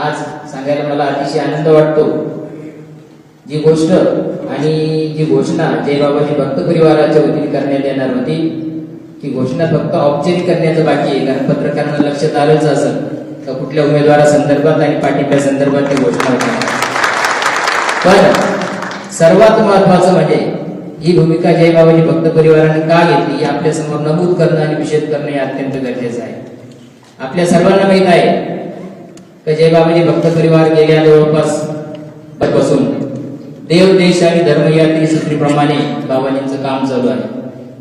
आज सांगायला मला अतिशय आनंद वाटतो. जी गोष्ट आणि जी घोषणा जयबाबाजी भक्त परिवाराच्या वतीने करण्यात येणार होती ती घोषणा फक्त औपचारिक करण्याचं बाकी आहे कारण पत्रकारांना लक्षात आलंच असेल का कुठल्या उमेदवारा संदर्भात आणि पाठिंब्या संदर्भात ती घोषणा होती पण सर्वात महत्वाचं म्हणजे ही भूमिका जयबाबाजी भक्त परिवाराने का घेतली हे आपल्यासमोर नमूद करणं आणि विषेद करणं हे अत्यंत गरजेचं आहे. आपल्या सर्वांना माहीत आहे की जयबाबाजी भक्त परिवार गेल्या जवळपास बसून देव देश आणि धर्म या त्रिसूत्रीप्रमाणे बाबाजींचं काम चालू आहे.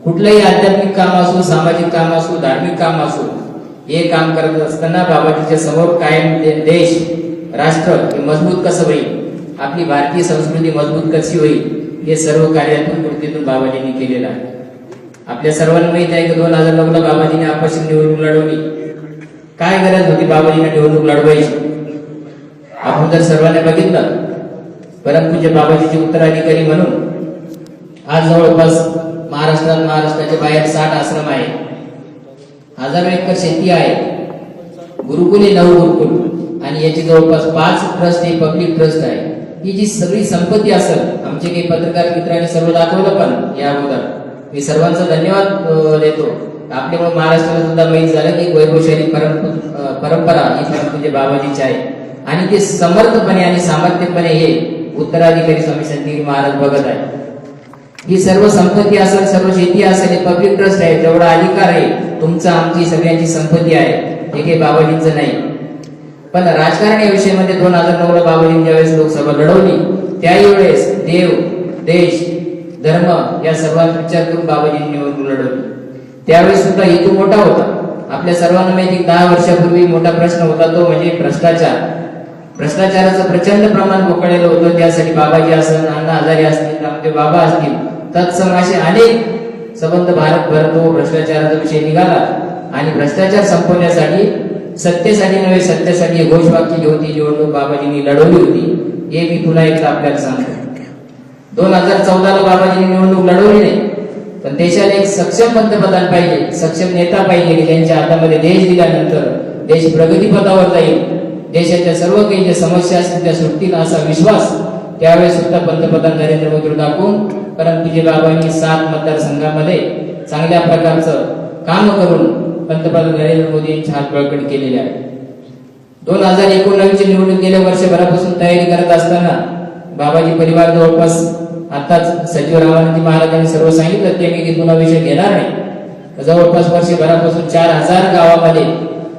कुठलंही आध्यात्मिक काम असो सामाजिक काम असो धार्मिक काम असो हे काम करत असताना बाबाजीच्या समोर कायम दे- देश राष्ट्र हे मजबूत कसं होईल? आपली भारतीय संस्कृती मजबूत कशी होईल? हे सर्व कार्यातून कृतीतून बाबाजींनी केलेलं आहे. आपल्या सर्वांना माहीत आहे की दोन हजार नऊला बाबाजीने आपशी निवडणूक लढवली? काय गरज होती बाबाजीने निवडणूक लढवायची? आपण जर सर्वांनी बघितलं परमपूज्य बाबाजीचे उत्तराधिकारी म्हणून आज जवळपास महाराष्ट्रात महाराष्ट्राच्या बाहेर साठ आश्रम आहे. हजारो एकर शेती आहे. गुरुकुल आहे नऊ गुरुकुल आणि याची जवळपास पाच ट्रस्ट हे पब्लिक ट्रस्ट आहे. ही जी सगळी संपत्ती असेल आमचे काही पत्रकार मित्रांनी सर्व दाखवलं पण या अगोदर. मी सर्वांचा धन्यवाद देतो. आपल्यामुळे महाराष्ट्राला सुद्धा माहीत झालं की वैभवशाली परंप परंपरा ही म्हणजे बाबाजीची आहे. आणि ते समर्थपणे आणि सामर्थ्यपणे हे उत्तराधिकारी स्वामी संत महाराज बघत आहे ही सर्व संपत्ती असेल सर्व शेती असेल हे पब्लिक ट्रस्ट आहे जेवढा अधिकार आहे तुमचा आमची सगळ्यांची संपत्ती आहे हे काही बाबाजींचं नाही. पण राजकारण या विषयामध्ये दोन हजार नऊ ला बाबाजींनी ज्यावेळेस लोकसभा लढवली त्याही वेळेस देव देश धर्म या सर्वांचा विचार करून बाबाजींनी निवडणूक लढवली. त्यावेळेस सुद्धा हेतू मोठा होता. आपल्या सर्वांना माहिती दहा वर्षापूर्वी मोठा प्रश्न होता तो म्हणजे भ्रष्टाचार. भ्रष्टाचाराचं प्रचंड प्रमाण मोकळलेलं होतं. त्यासाठी बाबाजी असतील अण्णा आजारी असतील रामदेव बाबा असतील तत्सम असे अनेक संबंध भारतभर तो भ्रष्टाचाराचा विषय निघाला. आणि भ्रष्टाचार संपवण्यासाठी सत्तेसाठी नव्हे सत्तेसाठी घोषवाक्य घेऊन ती निवडणूक बाबाजींनी लढवली होती हे मी पुन्हा एकदा आपल्याला सांगतो. दोन हजार चौदाला बाबाजींनी निवडणूक लढवली नाही. पण देशाला एक सक्षम पंतप्रधान पाहिजे सक्षम नेता पाहिजे की ज्यांच्या हातामध्ये देश दिल्यानंतर देश प्रगतीपथावर जाईल. देशाच्या सर्व काही ज्या समस्या असतील त्या सुटतील असा विश्वास त्यावेळेस सुद्धा पंतप्रधान नरेंद्र मोदीवर दाखवून परंतु जे बाबांनी सात मतदारसंघामध्ये चांगल्या प्रकारचं काम करून पंतप्रधान नरेंद्र मोदी यांचे हात बळकट केलेले आहे. दोन हजार एकोणनव्वदची निवडणूक गेल्या वर्षभरापासून तयारी करत असताना बाबाजी परिवार जवळपास आताच सचिवरावानंदी महाराजांनी सर्व सांगितलं ते मी पुन्हा विषय घेणार नाही. जवळपास वर्षभरापासून चार हजार गावामध्ये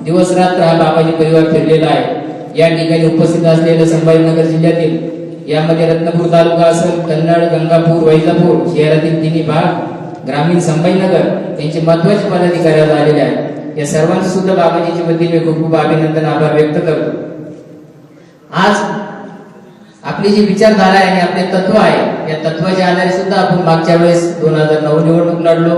दिवस रात्र हा बाबाजी परिवार फिरलेला आहे. या ठिकाणी उपस्थित असलेले संभाजीनगर जिल्ह्यातील यामध्ये रत्नपूर तालुका असेल कन्नड गंगापूर वैजापूर शहरातील तिन्ही भाग ग्रामीण संभाजीनगर यांचे महत्त्वाचे पदाधिकारी आज आलेले आहेत. या सर्वांचे सुद्धा बाबाजीच्या वतीने मी खूप खूप अभिनंदन आभार व्यक्त करतो. आज आपली जी विचारधारा आहे आणि आपले तत्व आहे या तत्वाच्या आधारे सुद्धा आपण मागच्या वेळेस दोन हजार नऊ निवडणूक लढलो.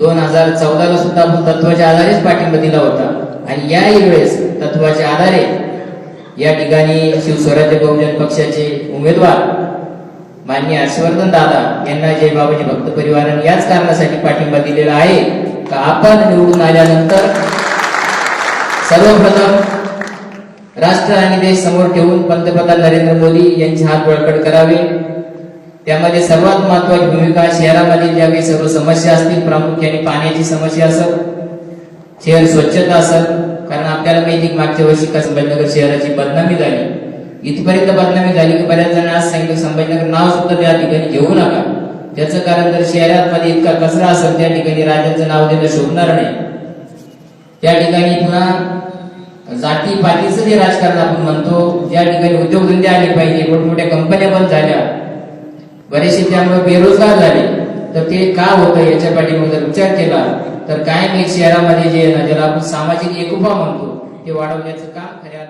दोन हजार चौदाला सुद्धा आपण तत्वाच्या आधारेच पाठिंबा दिला होता. आणि याही वेळेस तत्वाच्या आधारे या ठिकाणी शिवस्वराज्य बहुजन पक्षाचे उमेदवार माननीय हर्षवर्धन दादा यांना जय बाबाजी भक्त परिवाराने याच कारणासाठी पाठिंबा दिलेला आहे का आपण निवडून आल्यानंतर सर्वप्रथम राष्ट्र आणि देश समोर ठेवून पंतप्रधान नरेंद्र मोदी यांचे हात बळकट करावे. त्यामध्ये सर्वात महत्वाची भूमिका शहरामध्ये ज्या काही सर्व समस्या असतील प्रामुख्याने पाण्याची समस्या असत शहर स्वच्छता असत कारण आपल्याला माहिती की मागच्या वर्षी का संभाजीनगर शहराची बदनामी झाली. इथपर्यंत बदनामी झाली की बऱ्याच जण आज सांगितलं संभाजीनगर नाव सुद्धा त्या ठिकाणी घेऊ नका. त्याचं कारण जर शहरामध्ये इतका कचरा असेल त्या ठिकाणी राजाचं नाव देणं शोभणार नाही. त्या ठिकाणी पुन्हा जाती पातीचं जे राजकारण आपण म्हणतो ज्या ठिकाणी उद्योगधंदे आले पाहिजे मोठमोठ्या कंपन्या बंद झाल्या. बरेचसे त्यामुळे बेरोजगार झाले. तर ते का होतं याच्या पाठीमागे जर विचार केला तर कायम एक शहरामध्ये जे आहे ना ज्याला आपण सामाजिक एकोपा म्हणतो ते वाढवण्याचं काम खऱ्या